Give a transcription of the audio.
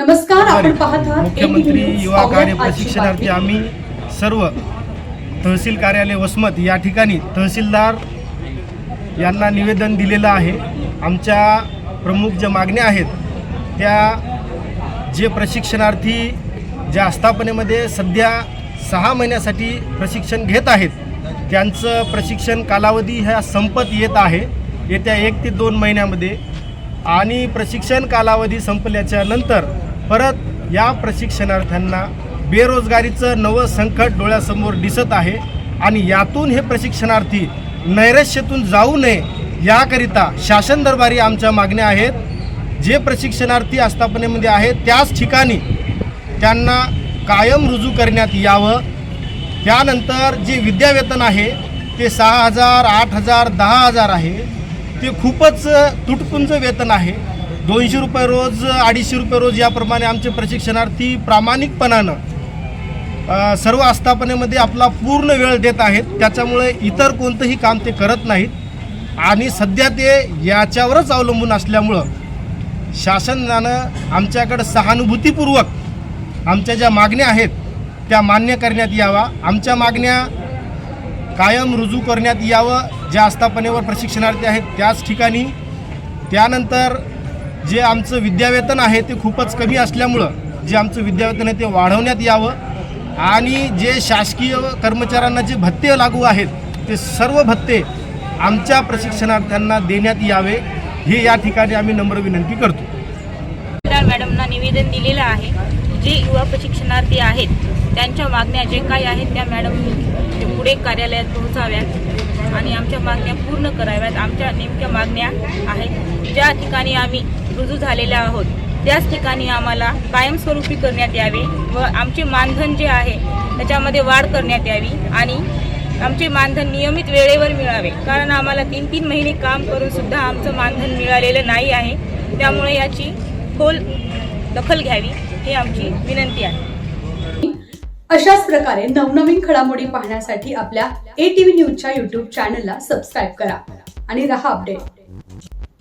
नमस्कार आपण पाहत मुख्यमंत्री. युवा कार्य प्रशिक्षणार्थी. आम्ही सर्व तहसील कार्यालय वसमत या ठिकाणी तहसीलदार यांना निवेदन दिलेलं आहे आमच्या प्रमुख ज्या मागण्या आहेत त्या जे प्रशिक्षणार्थी ज्या आस्थापनेमध्ये सध्या सहा महिन्यासाठी प्रशिक्षण घेत आहेत त्यांचं प्रशिक्षण कालावधी ह्या संपत येत आहे येत्या एक ते दोन महिन्यामध्ये आणि प्रशिक्षण कालावधी संपल्याच्या नंतर परत या प्रशिक्षणार्थ्यांना बेरोजगारीचं नवं संकट डोळ्यासमोर दिसत आहे आणि यातून हे प्रशिक्षणार्थी नैराश्यातून जाऊ नये याकरिता शासन दरबारी आमच्या मागण्या आहेत. जे प्रशिक्षणार्थी आस्थापनेमध्ये आहेत त्याच ठिकाणी त्यांना कायम रुजू करण्यात यावं. त्यानंतर जे विद्यावेतन आहे ते सहा हजार आठ हजार दहा हजार आहे. ते खूपच तुटपुंज वेतन आहे. दोनशे रुपये रोज अडीचशे रुपये रोज याप्रमाणे आमचे प्रशिक्षणार्थी प्रामाणिकपणानं सर्व आस्थापनेमध्ये आपला पूर्ण वेळ देत आहेत. त्याच्यामुळे इतर कोणतंही काम ते करत नाहीत. आणि सध्या ते याच्यावरच अवलंबून असल्यामुळं शासनानं आमच्याकडं सहानुभूतीपूर्वक आमच्या ज्या मागण्या आहेत त्या मान्य करण्यात यावा. आमच्या मागण्या कायम रुजू करण्यात यावं. ज्या आस्थापनेवर प्रशिक्षणार्थी आहेत त्याच ठिकाणी. त्यानंतर जे आमचं विद्यावेतन आहे ते खूपच कमी असल्यामुळं जे आमचं विद्यावेतन आहे ते वाढवण्यात यावं. आणि जे शासकीय कर्मचाऱ्यांना जे भत्ते लागू आहेत ते सर्व भत्ते आमच्या प्रशिक्षणार्थ्यांना देण्यात यावे हे या ठिकाणी आम्ही नम्र विनंती करतो. मॅडमना निवेदन दिलेलं आहे जे युवा प्रशिक्षणार्थी आहेत त्यांच्या मागण्या जे काही आहेत त्या मॅडम पुढे कार्यालयात पोहोचाव्यात आणि आमच्या मागण्या पूर्ण कराव्यात. आमच्या नेमक्या मागण्या आहेत. ज्या ठिकाणी आम्ही रुजू झालेल्या आहोत. त्याच ठिकाणी आम्हाला कायमस्वरूपी करण्यात यावे व आमचे मानधन जे आहे त्याच्यामध्ये वाढ करण्यात यावी आणि आमचे मानधन नियमित वेळेवर मिळावे. कारण आम्हाला तीन तीन महिने काम करून सुद्धा आमचं मानधन मिळालेलं नाही आहे. त्यामुळे याची खोल दखल घ्यावी ही आमची विनंती आहे. अशाच प्रकारे नवनवीन घडामोडी पाहण्यासाठी आपल्या ए टी व्ही न्यूजच्या युट्यूब चॅनलला सबस्क्राईब करा आणि रहा अपडेट